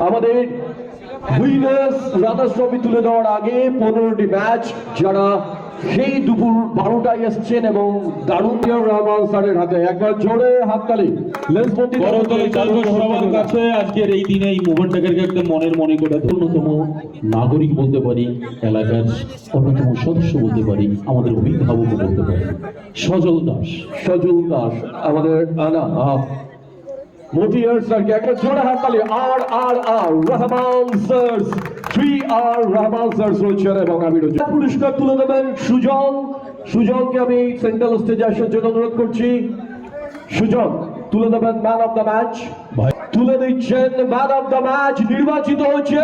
আমাদের ট্রফি তুলে দেওয়ার আগে পনেরোটি ম্যাচ যারা সেই দুপুর বারোটায় এসছেন এবং দারুণ রহমান স্যারের হাতে। একবার জোরে হাততালি। লেন্সবন্দি সবার কাছে আজকের এই দিনে এই মোহনটাকে একটা মনের মনে করে অন্যতম নাগরিক বলতে পারি এলাকার অন্যতম সদস্য বলতে পারি আমাদের অভিভাবক বলতে পারি। সজল দাস। সজল দাস আমাদের আনা মোটিয়ার স্যারকে একটা জোরে হাততালি আর আর R Rahman sir three R Rahman sir রয়েছেন এবং আমি রয়েছি পুরস্কার তুলে দেবেন সুজন সুজনকে আমি সেন্ট্রাল স্টেজে আসার জন্য অনুরোধ করছি সুজন তুলে দেবেন ম্যান অফ দ্য ম্যাচ ভাই তুলে দিচ্ছেন ম্যান অফ দ্য ম্যাচ নির্বাচিত হচ্ছে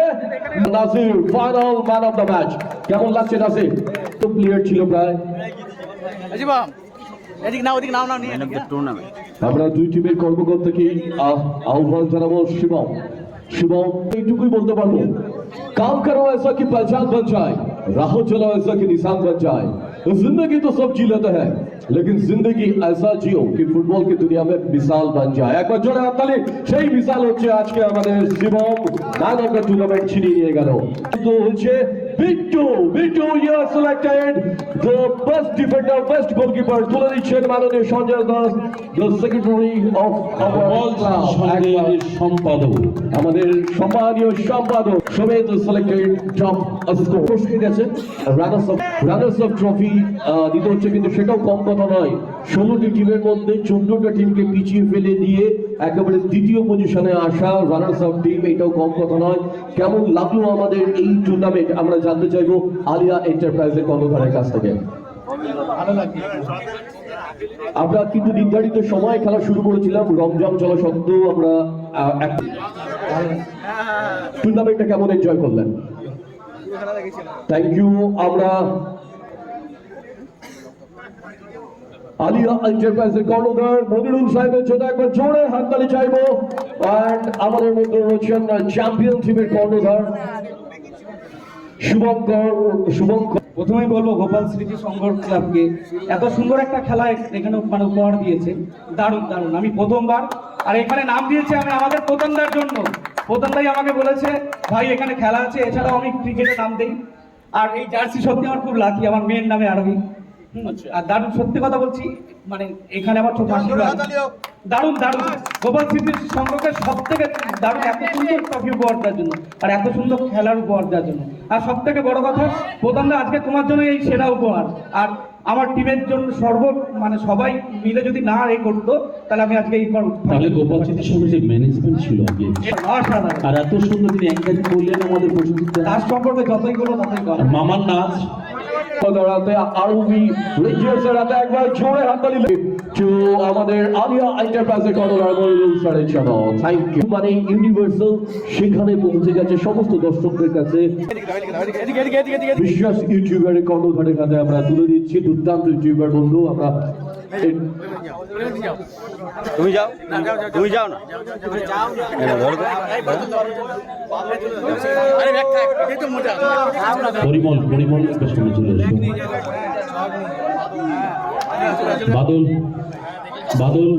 Nasir final man of the match কেমন লাগছে নাসির তো প্লেয়ার ছিল প্রায় এদিক নাও ওদিক নাও নাও নিয়ে আমরা দুই টিমের কর্মকর্তাকে আহ্বান জানাব, শিবম। শিবম, এইটুকুই বলতে পারব। কাম করো এসা কি পহচান বন যায় রাহুল চলো এসা কি নিশান বন যায় जिंदगी तो सब जी लेते हैं लेकिन जिंदगी ऐसा जियो कि फुटबल की दुनिया में मिसाल बन जाए একবার জোরে হাততালি সেই মিসাল হচ্ছে আজকে আমাদের Shivam man of the tournament ছিনিয়ে নিয়ে গেল কিন্তু হচ্ছে Bittu Bittu you are selected the best defender best goalkeeper তুলে দিচ্ছেন মাননীয় Sanjay Das the secretary of বল সঙ্গের সম্পাদক আমাদের সম্মানীয় সম্পাদক সমেত সিলেক্টেড টপ স্কোর পুরস্কার গেছে runners up runners up trophy দিতে হচ্ছে কিন্তু সেটাও কম কথা নয়। ষোলোটি টিমের মধ্যে চোদ্দটা টিমকে পিছিয়ে ফেলে দিয়ে একেবারে দ্বিতীয় পজিশনে আসা রানার্স অফ টিম এটাও কম কথা নয়। কেমন লাগল আমাদের এই টুর্নামেন্ট আমরা জানতে চাইব আলিয়া এন্টারপ্রাইজের কর্ণধারের কাছ থেকে। আমরা কিন্তু নির্ধারিত সময় খেলা শুরু করেছিলাম রমজান চলা সত্ত্বেও আমরা টুর্নামেন্টটা কেমন এনজয় করলেন? থ্যাংক ইউ আমরা প্রথমেই গোপাল এত সুন্দর একটা খেলা এখানে মানে উপহার দিয়েছে। দারুণ দারুণ। আমি প্রথমবার, আর এখানে নাম দিয়েছি আমি আমাদের প্রতনদার জন্য। প্রতনদাই আমাকে বলেছে, ভাই, এখানে খেলা আছে, এছাড়াও আমি ক্রিকেটে নাম দেই। আর এই জার্সি সত্যি আমার খুব লাকি, আমার মেয়ের নামে আরবি আর দারুণ সত্যি কথা বলছি মানে এখানে আমার ছোট দারুণ দারুণ দারুণ। গোপাল স্মৃতির সংঘকে সব থেকে দারুণ এত সুন্দর ট্রফি উপহার দেওয়ার জন্য আর এত সুন্দর খেলার উপহার দেওয়ার জন্য। আর সব থেকে বড় কথা প্রধানটা আজকে তোমার জন্য এই সেরা উপহার। আর আমার টিমের জন্য সর্ব মানে সবাই মিলে যদি না এ করতো তাহলে আমি আজকে এই তাহলে গোপাল চিতির সঙ্গে যে ম্যানেজমেন্ট ছিল আগে আর এত সুন্দর তিনি অ্যাঙ্কার করলেন আমাদের প্রশংসিত তার সম্পর্কে যতই বলো ততই মামার নাচ। দাঁড়াতে আরবি হাতে একবার জোরে হাততালি তো আমাদের আলিয়া এন্টারপ্রাইজের কর্ণধার মনিরুল স্যারের জন্য থ্যাংক ইউ মানে ইউনিভার্সাল সেখানে পৌঁছে গেছে সমস্ত দর্শকদের কাছে। বিশ্বাস কর্ণধারের হাতে আমরা তুলে দিচ্ছি। দুর্দান্ত ইউটিউবার বন্ধু আমরা তুমি যাও। তুমি যাও না। পরিমল পরিমল একটা চলে বাদল বাদল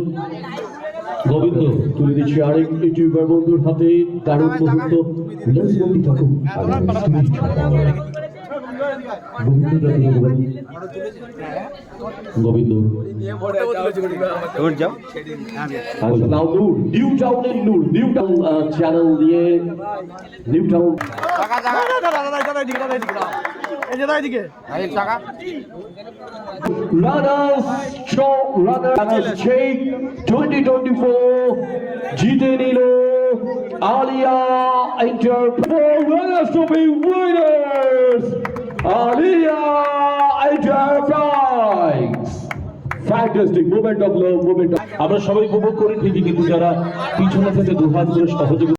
গোবিন্দ তুলে দিচ্ছি আরেক ইউটিউবার বন্ধুর হাতে দারুণ মুহূর্ত। থাকুক গোবিন্দ নিউ টাউনের নূর নিউ টাউন চ্যানেল দিয়ে new town runners show runners check 2024 জিতে নিল Alia enter runners to be winners আমরা সবাই উপভোগ করি ঠিকই কিন্তু যারা পিছনে থেকে দুহাত করে সহযোগিতা